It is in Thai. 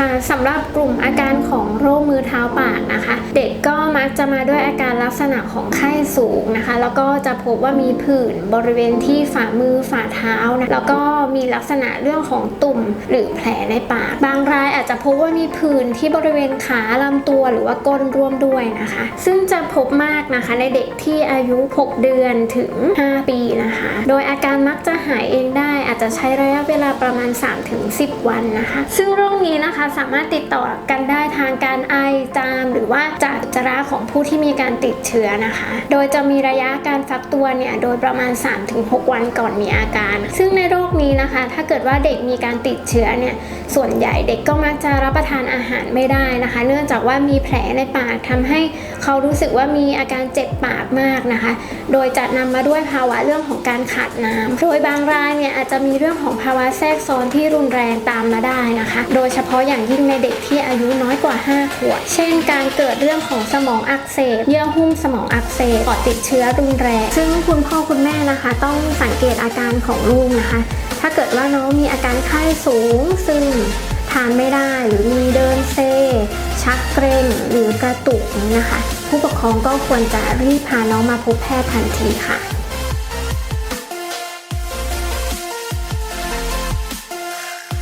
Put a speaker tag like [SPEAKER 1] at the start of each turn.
[SPEAKER 1] คะสำหรับกลุ่มอาการของโรคมือเท้าปากนะคะ เด็กก็มักจะมาด้วยอาการลักษณะของไข้สูงนะคะ แล้วก็จะพบว่ามีผื่นบริเวณที่ฝ่ามือฝ่าเท้านะแล้วก็มีลักษณะเรื่องของตุ่มหรือแผลในปาก บางรายอาจจะพบว่ามีผื่นที่บริเวณขาลำตัวหรือว่าก้นร่วมด้วยนะคะ ซึ่งจะพบมากนะคะในเด็กที่อายุ 6 เดือนถึง 5 ปีนะคะ โดยอาการมักจะหายเองได้อาจจะใช้ระยะเวลาประมาณ 3-10 วันนะคะ ซึ่งโรคนี้นะคะสามารถติดต่อกันได้ทางการไอจาม หรือว่าจากจจาระของผู้ที่มีการติดเชื้อนะคะ โดยจะมีระยะการฟักตัวเนี่ยโดยประมาณ 3-6 วันก่อนมีอาการ ซึ่งในโรคนี้นะคะ ถ้าเกิดว่าเด็กมีการติดเชื้อเนี่ยส่วนใหญ่เด็กก็มักจะรับประทานอาหารไม่ได้นะคะ เนื่องจากว่ามีแผลในปากทำให้เขารู้สึกว่ามีอาการเจ็บปากมากนะคะ โดยจะนำมาด้วยภาวะเรื่องของการขาดน้ำโดยบางรายเนี่ยอาจจะมีเรื่องของภาวะแทรกซ้อนที่รุนแรงตามมาได้นะคะ โดยเฉพาะอย่างอย่างยิ่งในเด็กที่อายุน้อยกว่า 5 ขวบ เช่น การเกิดเรื่องของสมองอักเสบ เยื่อหุ้มสมองอักเสบปอดติดเชื้อรุนแรง ซึ่งคุณพ่อคุณแม่นะคะ ต้องสังเกตอาการของลูกนะคะ ถ้าเกิดว่าน้องมีอาการไข้สูง ซึ่งทานไม่ได้หรือมีเดินเซ ชักเกร็งหรือกระตุกนี้นะคะ ผู้ปกครองก็ควรจะรีบพาน้องมาพบแพทย์ทันทีค่ะ